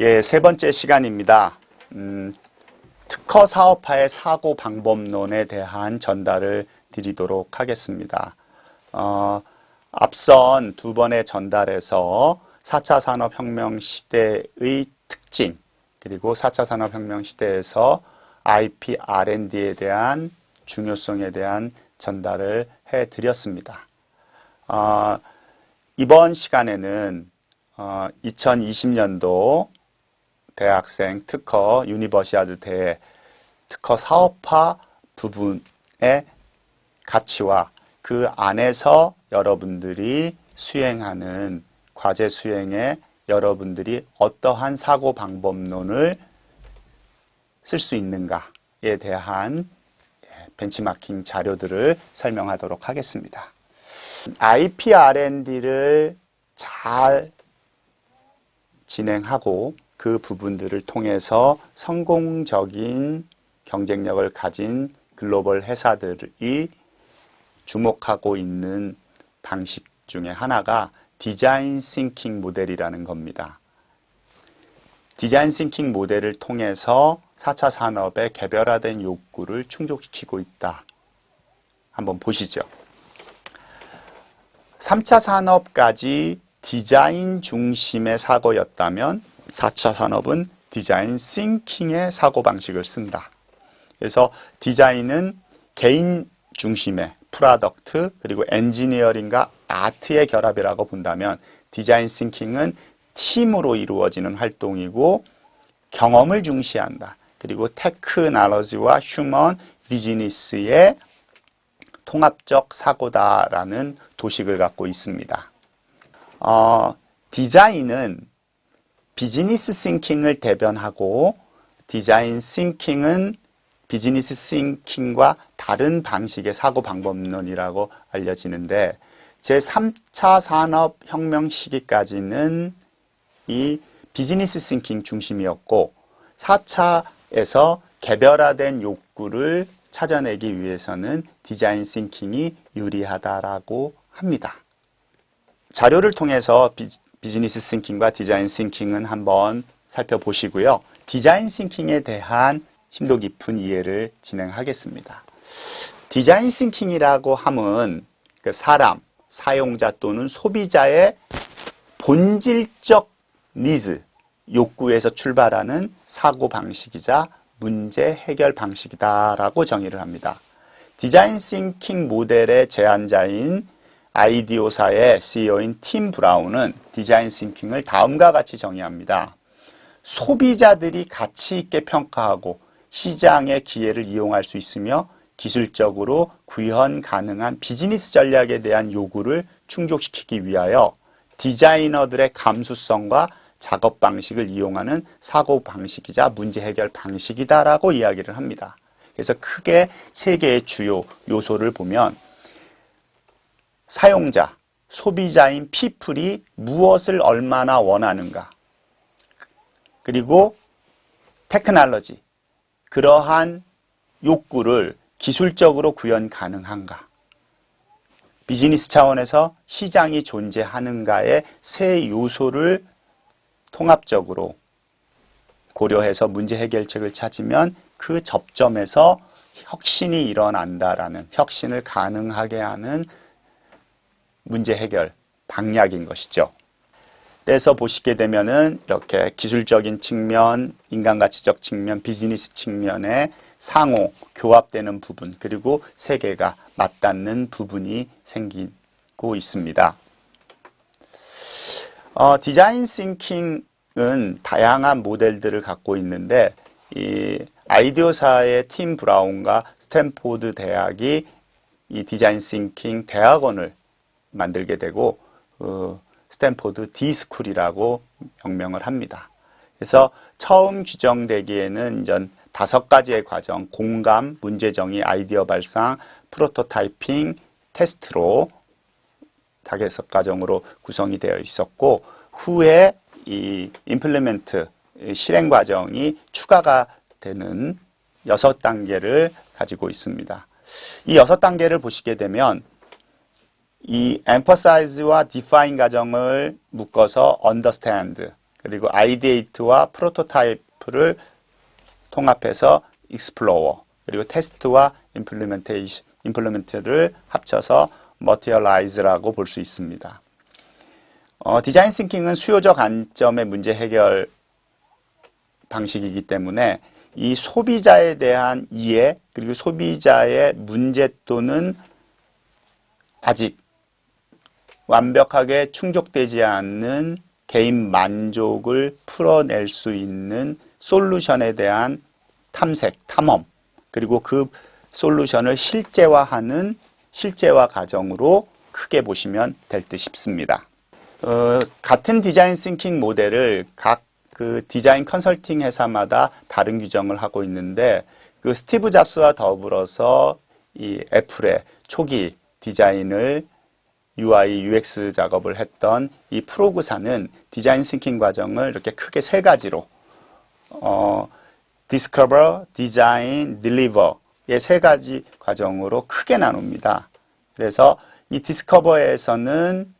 예, 세 번째 시간입니다. 음, 특허 사업화의 사고 방법론에 대한 전달을 드리도록 하겠습니다. 어, 앞선 두 번의 전달에서 4차 산업혁명 시대의 특징, 그리고 4차 산업혁명 시대에서 IP R&D에 대한 중요성에 대한 전달을 해 드렸습니다. 어, 이번 시간에는 어, 2020년도 대학생 특허 유니버시아드 대회 특허 사업화 부분의 가치와 그 안에서 여러분들이 수행하는 과제 수행에 여러분들이 어떠한 사고 방법론을 쓸 수 있는가에 대한 벤치마킹 자료들을 설명하도록 하겠습니다. IP R&D를 잘 진행하고 그 부분들을 통해서 성공적인 경쟁력을 가진 글로벌 회사들이 주목하고 있는 방식 중에 하나가 디자인 싱킹 모델이라는 겁니다. 디자인 싱킹 모델을 통해서 4차 산업의 개별화된 욕구를 충족시키고 있다. 한번 보시죠. 3차 산업까지 디자인 중심의 사고였다면 4차 산업은 디자인 싱킹의 사고방식을 쓴다. 그래서 디자인은 개인 중심의 프로덕트 그리고 엔지니어링과 아트의 결합이라고 본다면 디자인 싱킹은 팀으로 이루어지는 활동이고 경험을 중시한다. 그리고 테크놀로지와 휴먼 비즈니스의 통합적 사고다라는 도식을 갖고 있습니다. 어, 디자인은 비즈니스 싱킹을 대변하고 디자인 싱킹은 비즈니스 싱킹과 다른 방식의 사고 방법론이라고 알려지는데 제3차 산업혁명 시기까지는 이 비즈니스 싱킹 중심이었고 4차에서 개별화된 욕구를 찾아내기 위해서는 디자인 싱킹이 유리하다라고 합니다. 자료를 통해서 비 즈니스 싱킹과 디자인 싱킹은 한번 살펴보시고요. 디자인 싱킹에 대한 심도 깊은 이해를 진행하겠습니다. 디자인 싱킹이라고 함은 그 사람, 사용자 또는 소비자의 본질적 니즈, 욕구에서 출발하는 사고 방식이자 문제 해결 방식이다라고 정의를 합니다. 디자인 싱킹 모델의 제안자인 아이디오사의 CEO인 팀 브라운은 디자인 싱킹을 다음과 같이 정의합니다. 소비자들이 가치 있게 평가하고 시장의 기회를 이용할 수 있으며 기술적으로 구현 가능한 비즈니스 전략에 대한 요구를 충족시키기 위하여 디자이너들의 감수성과 작업 방식을 이용하는 사고 방식이자 문제 해결 방식이다라고 이야기를 합니다. 그래서 크게 세 개의 주요 요소를 보면 사용자, 소비자인 피플이 무엇을 얼마나 원하는가. 그리고 테크놀로지, 그러한 욕구를 기술적으로 구현 가능한가. 비즈니스 차원에서 시장이 존재하는가의 세 요소를 통합적으로 고려해서 문제 해결책을 찾으면 그 접점에서 혁신이 일어난다라는 혁신을 가능하게 하는 문제 해결 방략인 것이죠. 그래서 보시게 되면은 이렇게 기술적인 측면, 인간가치적 측면, 비즈니스 측면에 상호, 교합되는 부분, 그리고 세계가 맞닿는 부분이 생기고 있습니다. 어, 디자인 싱킹은 다양한 모델들을 갖고 있는데, 이 아이디어사의 팀 브라운과 스탠포드 대학이 이 디자인 싱킹 대학원을 만들게 되고 어, 스탠포드 디스쿨이라고 명명을 합니다. 그래서 처음 규정되기에는 전 다섯 가지의 과정, 공감, 문제 정의, 아이디어 발상, 프로토타이핑, 테스트로 다섯 과정으로 구성이 되어 있었고 후에 이 임플리멘트 실행 과정이 추가가 되는 여섯 단계를 가지고 있습니다. 이 여섯 단계를 보시게 되면 이 emphasize와 define 과정을 묶어서 understand, 그리고 아이디에이트와 프로토타입을 통합해서 익스플로어 그리고 테스트와 임플리멘테이션 임플리멘트를 합쳐서 머티얼라이즈라고 볼 수 있습니다. 어, 디자인 싱킹은 수요적 관점의 문제 해결 방식이기 때문에 이 소비자에 대한 이해 그리고 소비자의 문제 또는 아직 완벽하게 충족되지 않는 개인 만족을 풀어낼 수 있는 솔루션에 대한 탐색, 탐험, 그리고 그 솔루션을 실제화하는 실제화 과정으로 크게 보시면 될 듯 싶습니다. 어, 같은 디자인 싱킹 모델을 각 그 디자인 컨설팅 회사마다 다른 규정을 하고 있는데 그 스티브 잡스와 더불어서 이 애플의 초기 디자인을 UI, UX 작업을 했던 이 프로그사는 디자인 싱킹 과정을 이렇게 크게 세 가지로 어, discover, design, deliver의 세 가지 과정으로 크게 나눕니다. 그래서 이 디스커버에서는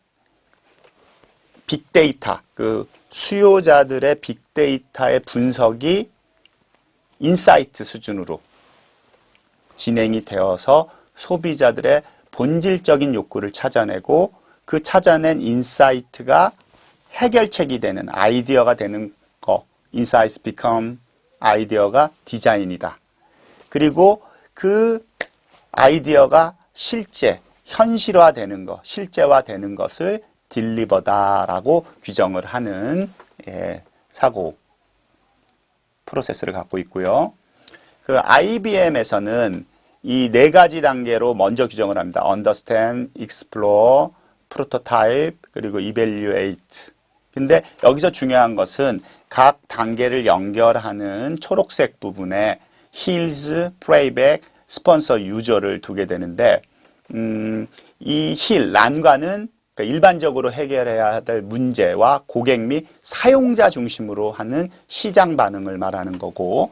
빅데이터, 그 수요자들의 빅데이터의 분석이 인사이트 수준으로 진행이 되어서 소비자들의 본질적인 욕구를 찾아내고 그 찾아낸 인사이트가 해결책이 되는 아이디어가 되는 거. 인사이트 become 아이디어가 디자인이다. 그리고 그 아이디어가 실제 현실화되는 것, 실제화되는 것을 딜리버다라고 규정을 하는 예, 사고 프로세스를 갖고 있고요. 그 IBM에서는 이 네 가지 단계로 먼저 규정을 합니다. Understand, Explore, Prototype, 그리고 Evaluate. 근데 여기서 중요한 것은 각 단계를 연결하는 초록색 부분에 Heals, Playback, Sponsor, User를 두게 되는데 음, 이 힐, 난관은 그러니까 일반적으로 해결해야 될 문제와 고객 및 사용자 중심으로 하는 시장 반응을 말하는 거고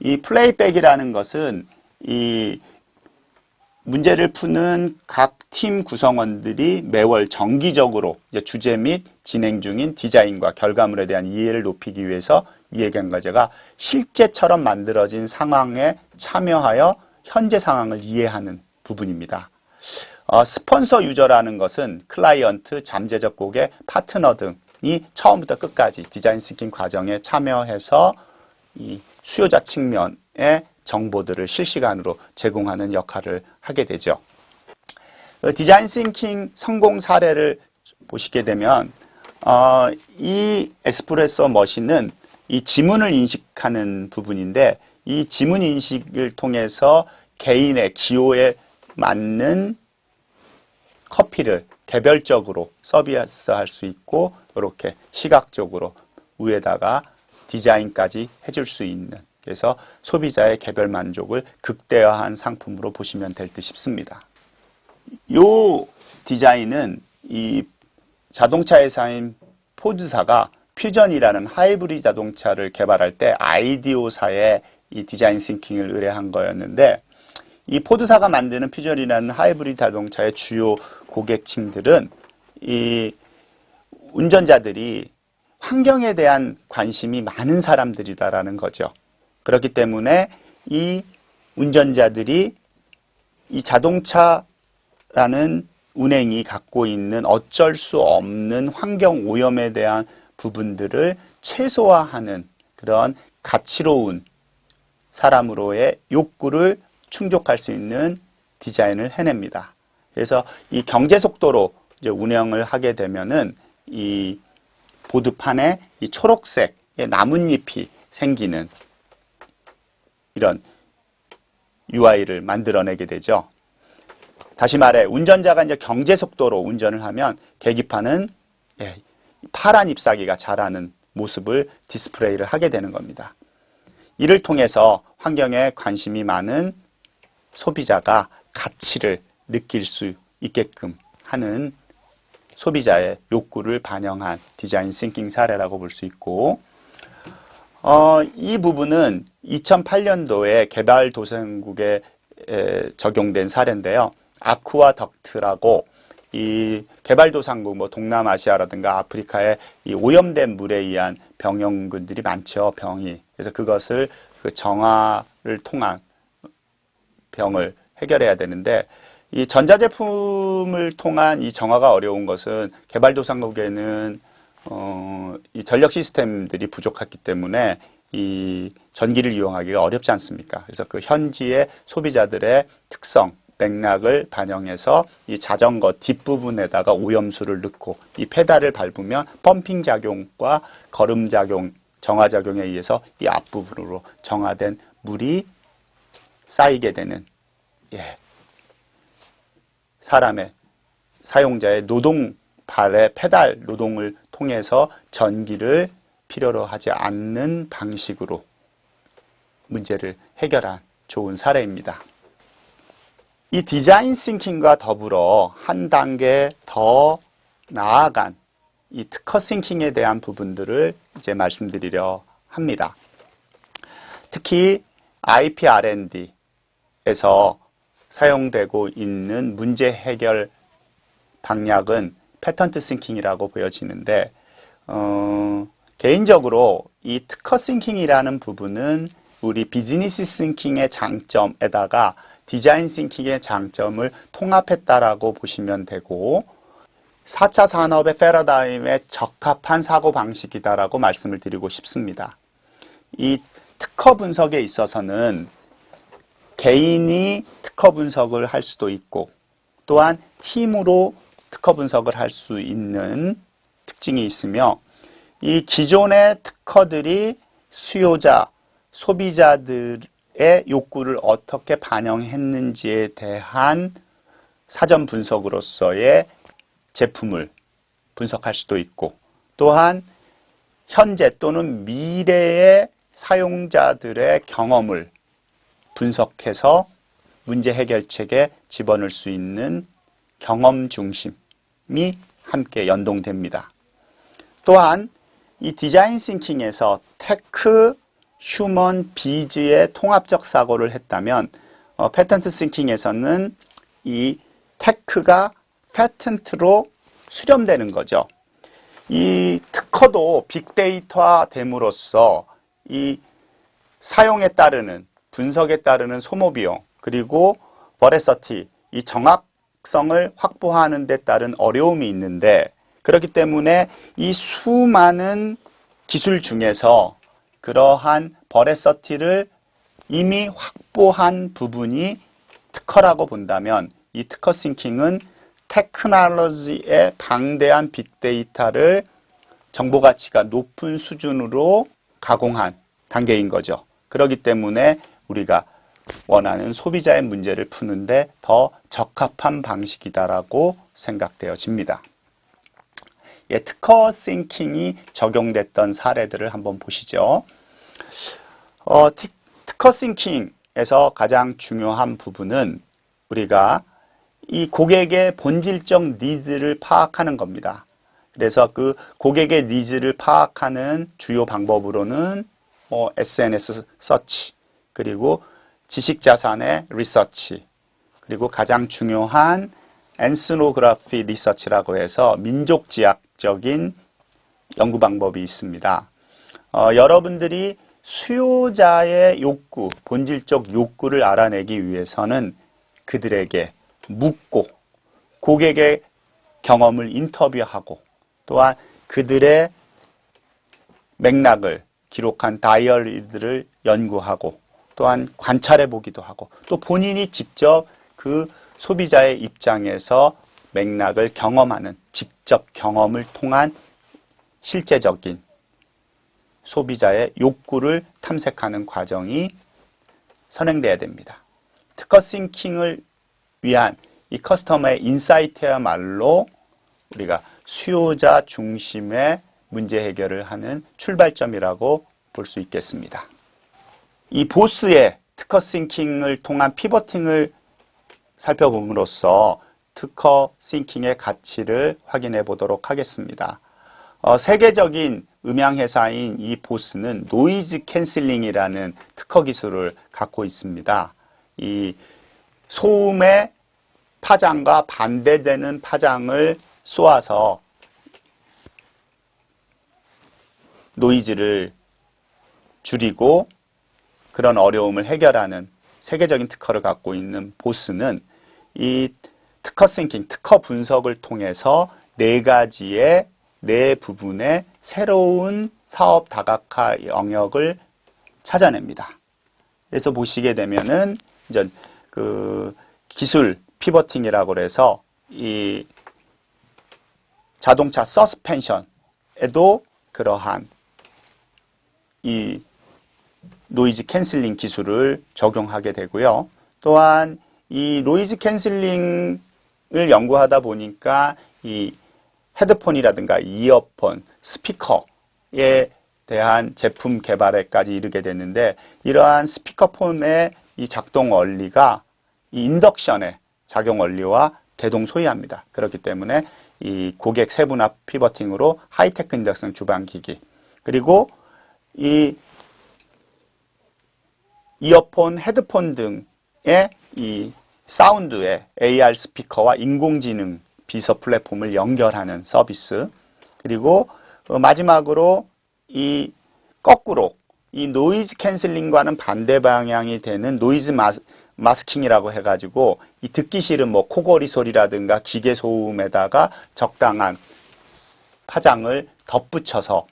이 플레이백이라는 것은 이 문제를 푸는 각 팀 구성원들이 매월 정기적으로 주제 및 진행 중인 디자인과 결과물에 대한 이해를 높이기 위해서 이해경과제가 실제처럼 만들어진 상황에 참여하여 현재 상황을 이해하는 부분입니다. 어, 스폰서 유저라는 것은 클라이언트, 잠재적 고객, 파트너 등이 처음부터 끝까지 디자인 싱킹 과정에 참여해서 이 수요자 측면의 정보들을 실시간으로 제공하는 역할을 하게 되죠. 그 디자인 싱킹 성공 사례를 보시게 되면 어, 이 에스프레소 머신은 이 지문을 인식하는 부분인데 이 지문 인식을 통해서 개인의 기호에 맞는 커피를 개별적으로 서비스할 수 있고 이렇게 시각적으로 위에다가 디자인까지 해줄 수 있는 그래서 소비자의 개별 만족을 극대화한 상품으로 보시면 될 듯 싶습니다. 요 디자인은 이 자동차 회사인 포드사가 퓨전이라는 하이브리드 자동차를 개발할 때 아이디오사의 이 디자인 싱킹을 의뢰한 거였는데 이 포드사가 만드는 퓨전이라는 하이브리드 자동차의 주요 고객층들은 이 운전자들이 환경에 대한 관심이 많은 사람들이다라는 거죠. 그렇기 때문에 이 운전자들이 이 자동차라는 운행이 갖고 있는 어쩔 수 없는 환경 오염에 대한 부분들을 최소화하는 그런 가치로운 사람으로의 욕구를 충족할 수 있는 디자인을 해냅니다. 그래서 이 경제 속도로 운영을 하게 되면은 이 보드판에 이 초록색의 나뭇잎이 생기는 이런 UI를 만들어내게 되죠. 다시 말해 운전자가 이제 경제 속도로 운전을 하면 계기판은 예, 파란 잎사귀가 자라는 모습을 디스플레이를 하게 되는 겁니다. 이를 통해서 환경에 관심이 많은 소비자가 가치를 느낄 수 있게끔 하는 소비자의 욕구를 반영한 디자인 싱킹 사례라고 볼 수 있고 어, 이 부분은 2008년도에 개발도상국에 적용된 사례인데요. 아쿠아 덕트라고 이 개발도상국, 뭐 동남아시아라든가 아프리카에 이 오염된 물에 의한 병영군들이 많죠, 병이. 그래서 그것을 그 정화를 통한 병을 해결해야 되는데 이 전자제품을 통한 이 정화가 어려운 것은 개발도상국에는 어, 이 전력 시스템들이 부족했기 때문에 이 전기를 이용하기가 어렵지 않습니까? 그래서 그 현지의 소비자들의 특성, 맥락을 반영해서 이 자전거 뒷부분에다가 오염수를 넣고 이 페달을 밟으면 펌핑 작용과 거름 작용, 정화 작용에 의해서 이 앞부분으로 정화된 물이 쌓이게 되는 예. 사람의 사용자의 노동 발의 페달 노동을 통해서 전기를 필요로 하지 않는 방식으로 문제를 해결한 좋은 사례입니다. 이 디자인 싱킹과 더불어 한 단계 더 나아간 이 특허 싱킹에 대한 부분들을 이제 말씀드리려 합니다. 특히 IP R&D에서 사용되고 있는 문제 해결 방략은 패턴트 싱킹이라고 보여지는데 어, 개인적으로 이 특허 싱킹이라는 부분은 우리 비즈니스 싱킹의 장점에다가 디자인 싱킹의 장점을 통합했다라고 보시면 되고 4차 산업의 패러다임에 적합한 사고 방식이다라고 말씀을 드리고 싶습니다. 이 특허 분석에 있어서는 개인이 특허 분석을 할 수도 있고 또한 팀으로 특허 분석을 할 수 있는 특징이 있으며 이 기존의 특허들이 수요자, 소비자들의 욕구를 어떻게 반영했는지에 대한 사전 분석으로서의 제품을 분석할 수도 있고 또한 현재 또는 미래의 사용자들의 경험을 분석해서 문제 해결책에 집어넣을 수 있는 경험 중심 이 함께 연동됩니다. 또한 이 디자인 싱킹에서 테크, 휴먼, 비즈의 통합적 사고를 했다면 어, 패턴트 싱킹에서는 이 테크가 패턴트로 수렴되는 거죠. 이 특허도 빅데이터화 됨으로써 이 사용에 따르는 분석에 따르는 소모 비용 그리고 버레서티 이 정확 성을 확보하는 데 따른 어려움이 있는데 그렇기 때문에 이 수많은 기술 중에서 그러한 버레서티를 이미 확보한 부분이 특허라고 본다면 이 특허 싱킹은 테크놀로지의 방대한 빅데이터를 정보 가치가 높은 수준으로 가공한 단계인 거죠. 그렇기 때문에 우리가 원하는 소비자의 문제를 푸는데 더 적합한 방식이다라고 생각되어집니다. 예, 특허 싱킹이 적용됐던 사례들을 한번 보시죠. 어, 특허 싱킹에서 가장 중요한 부분은 우리가 이 고객의 본질적 니즈를 파악하는 겁니다. 그래서 그 고객의 니즈를 파악하는 주요 방법으로는 뭐 SNS 서치 그리고 지식자산의 리서치 그리고 가장 중요한 앤스노그라피 리서치라고 해서 민족지학적인 연구 방법이 있습니다. 어, 여러분들이 수요자의 욕구, 본질적 욕구를 알아내기 위해서는 그들에게 묻고 고객의 경험을 인터뷰하고 또한 그들의 맥락을 기록한 다이어리들을 연구하고 또한 관찰해 보기도 하고 또 본인이 직접 그 소비자의 입장에서 맥락을 경험하는 직접 경험을 통한 실제적인 소비자의 욕구를 탐색하는 과정이 선행돼야 됩니다. 특허 싱킹을 위한 이 커스터머의 인사이트야말로 우리가 수요자 중심의 문제 해결을 하는 출발점이라고 볼 수 있겠습니다. 이 보스의 특허 싱킹을 통한 피버팅을 살펴봄으로써 특허 싱킹의 가치를 확인해 보도록 하겠습니다. 어, 세계적인 음향 회사인 이 보스는 노이즈 캔슬링이라는 특허 기술을 갖고 있습니다. 이 소음의 파장과 반대되는 파장을 쏘아서 노이즈를 줄이고 그런 어려움을 해결하는 세계적인 특허를 갖고 있는 보스는 이 특허 싱킹, 특허 분석을 통해서 네 가지의 네 부분의 새로운 사업 다각화 영역을 찾아냅니다. 그래서 보시게 되면은 이제 그 기술 피버팅이라고 그래서 이 자동차 서스펜션에도 그러한 이 노이즈 캔슬링 기술을 적용하게 되고요. 또한 이 노이즈 캔슬링을 연구하다 보니까 이 헤드폰이라든가 이어폰, 스피커에 대한 제품 개발에까지 이르게 됐는데 이러한 스피커폰의 이 작동 원리가 이 인덕션의 작용 원리와 대동소이합니다. 그렇기 때문에 이 고객 세분화 피버팅으로 하이테크 인덕션 주방 기기 그리고 이 이어폰, 헤드폰 등의 이 사운드의 AR 스피커와 인공지능 비서 플랫폼을 연결하는 서비스. 그리고 어, 마지막으로 이 거꾸로 이 노이즈 캔슬링과는 반대 방향이 되는 노이즈 마스, 마스킹이라고 해가지고 이 듣기 싫은 뭐 코골이 소리라든가 기계 소음에다가 적당한 파장을 덧붙여서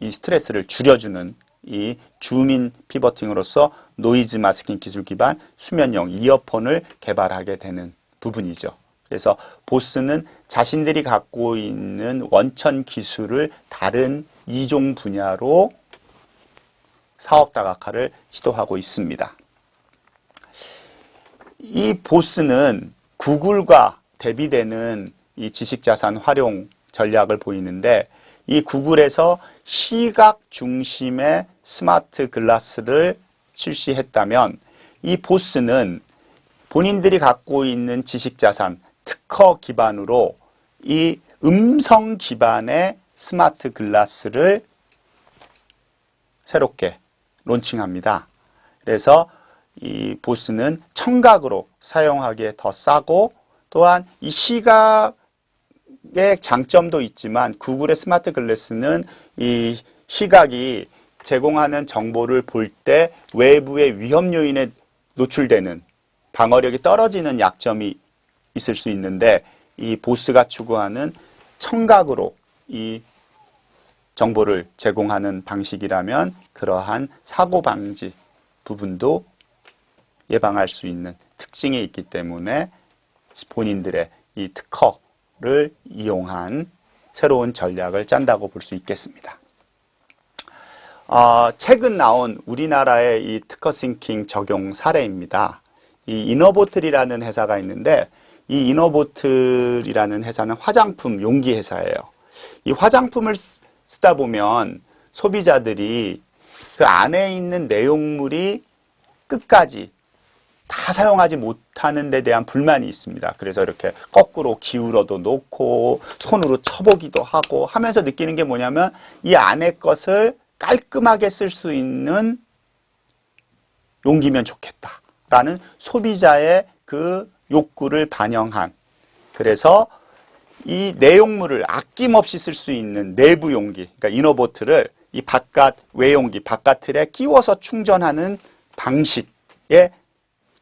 이 스트레스를 줄여주는 이 주민 피버팅으로서 노이즈 마스킹 기술 기반 수면용 이어폰을 개발하게 되는 부분이죠. 그래서 보스는 자신들이 갖고 있는 원천 기술을 다른 이종 분야로 사업 다각화를 시도하고 있습니다. 이 보스는 구글과 대비되는 이 지식자산 활용 전략을 보이는데 이 구글에서 시각 중심의 스마트 글라스를 출시했다면 이 보스는 본인들이 갖고 있는 지식 자산, 특허 기반으로 이 음성 기반의 스마트 글라스를 새롭게 론칭합니다. 그래서 이 보스는 청각으로 사용하기에 더 싸고 또한 이 시각의 장점도 있지만 구글의 스마트 글래스는 이 시각이 제공하는 정보를 볼 때 외부의 위험 요인에 노출되는 방어력이 떨어지는 약점이 있을 수 있는데 이 보스가 추구하는 청각으로 이 정보를 제공하는 방식이라면 그러한 사고 방지 부분도 예방할 수 있는 특징이 있기 때문에 본인들의 이 특허를 이용한 새로운 전략을 짠다고 볼 수 있겠습니다. 어, 최근 나온 우리나라의 이 특허 싱킹 적용 사례입니다. 이 이너보틀이라는 회사가 있는데 이 이너보틀이라는 회사는 화장품 용기 회사예요. 이 화장품을 쓰다 보면 소비자들이 그 안에 있는 내용물이 끝까지 다 사용하지 못하는 데 대한 불만이 있습니다. 그래서 이렇게 거꾸로 기울어도 놓고 손으로 쳐보기도 하고 하면서 느끼는 게 뭐냐면 이 안에 것을 깔끔하게 쓸 수 있는 용기면 좋겠다라는 소비자의 그 욕구를 반영한 그래서 이 내용물을 아낌없이 쓸 수 있는 내부 용기, 그러니까 이너보트를 이 바깥 외용기, 바깥틀에 끼워서 충전하는 방식의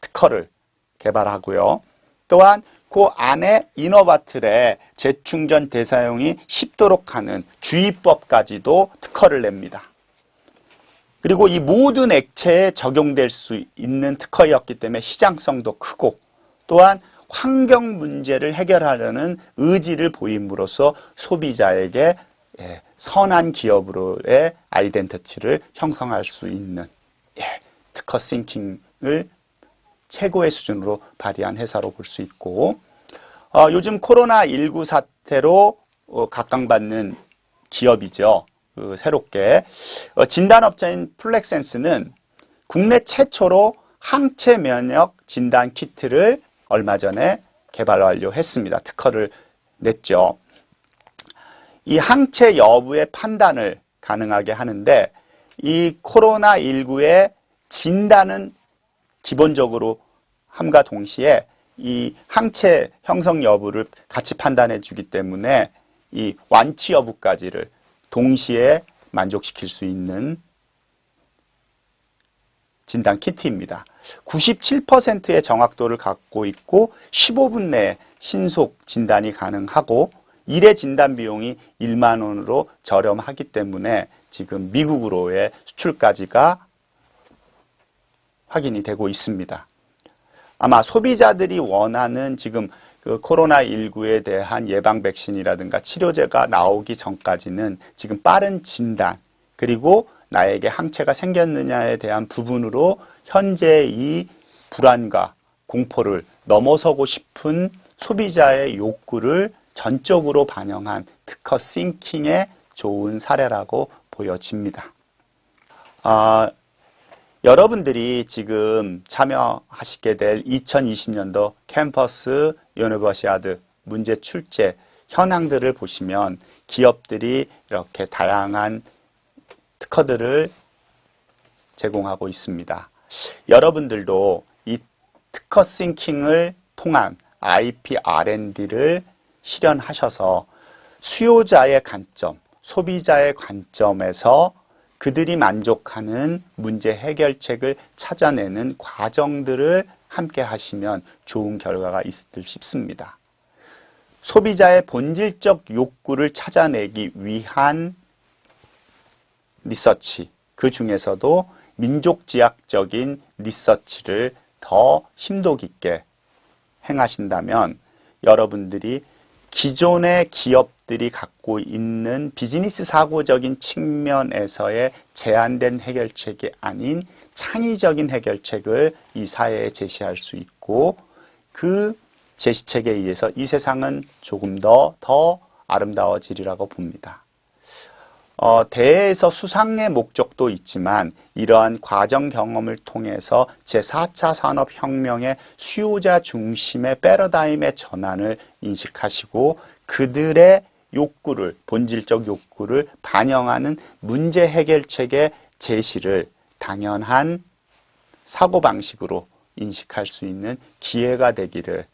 특허를 개발하고요. 또한 그 안에 이너바틀에 재충전 대사용이 쉽도록 하는 주의법까지도 특허를 냅니다. 그리고 이 모든 액체에 적용될 수 있는 특허였기 때문에 시장성도 크고 또한 환경 문제를 해결하려는 의지를 보임으로써 소비자에게 예, 선한 기업으로의 아이덴티티를 형성할 수 있는 예, 특허 싱킹을 최고의 수준으로 발휘한 회사로 볼 수 있고 어, 요즘 코로나19 사태로 어, 각광받는 기업이죠. 그 새롭게 어, 진단업자인 플렉센스는 국내 최초로 항체 면역 진단 키트를 얼마 전에 개발 완료했습니다. 특허를 냈죠. 이 항체 여부의 판단을 가능하게 하는데 이 코로나19의 진단은 기본적으로 함과 동시에 이 항체 형성 여부를 같이 판단해 주기 때문에 이 완치 여부까지를 동시에 만족시킬 수 있는 진단 키트입니다. 97%의 정확도를 갖고 있고 15분 내에 신속 진단이 가능하고 1회 진단 비용이 1만 원으로 저렴하기 때문에 지금 미국으로의 수출까지가 확인이 되고 있습니다. 아마 소비자들이 원하는 지금 그 코로나19에 대한 예방 백신이라든가 치료제가 나오기 전까지는 지금 빠른 진단 그리고 나에게 항체가 생겼느냐에 대한 부분으로 현재 이 불안과 공포를 넘어서고 싶은 소비자의 욕구를 전적으로 반영한 특허 싱킹의 좋은 사례라고 보여집니다. 아, 여러분들이 지금 참여하시게 될 2020년도 캠퍼스 유니버시아드 문제 출제 현황들을 보시면 기업들이 이렇게 다양한 특허들을 제공하고 있습니다. 여러분들도 이 특허 싱킹을 통한 IP R&D를 실현하셔서 수요자의 관점, 소비자의 관점에서 그들이 만족하는 문제 해결책을 찾아내는 과정들을 함께 하시면 좋은 결과가 있을 싶습니다. 소비자의 본질적 욕구를 찾아내기 위한 리서치, 그 중에서도 민족지향적인 리서치를 더 심도 깊게 행하신다면 여러분들이 기존의 기업들이 갖고 있는 비즈니스 사고적인 측면에서의 제한된 해결책이 아닌 창의적인 해결책을 이 사회에 제시할 수 있고 그 제시책에 의해서 이 세상은 조금 더, 더 아름다워지리라고 봅니다. 어, 대에서 수상의 목적도 있지만 이러한 과정 경험을 통해서 제4차 산업혁명의 수요자 중심의 패러다임의 전환을 인식하시고 그들의 욕구를, 본질적 욕구를 반영하는 문제 해결책의 제시를 당연한 사고 방식으로 인식할 수 있는 기회가 되기를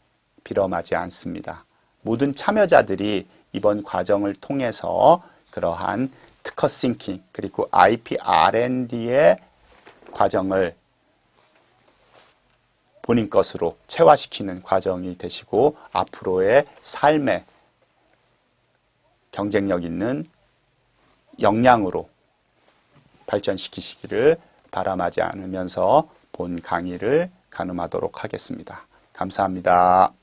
빌어마지 않습니다. 모든 참여자들이 이번 과정을 통해서 그러한 특허 싱킹 그리고 IP R&D의 과정을 본인 것으로 체화시키는 과정이 되시고 앞으로의 삶의 경쟁력 있는 역량으로 발전시키시기를 바람하지 않으면서 본 강의를 가늠하도록 하겠습니다. 감사합니다.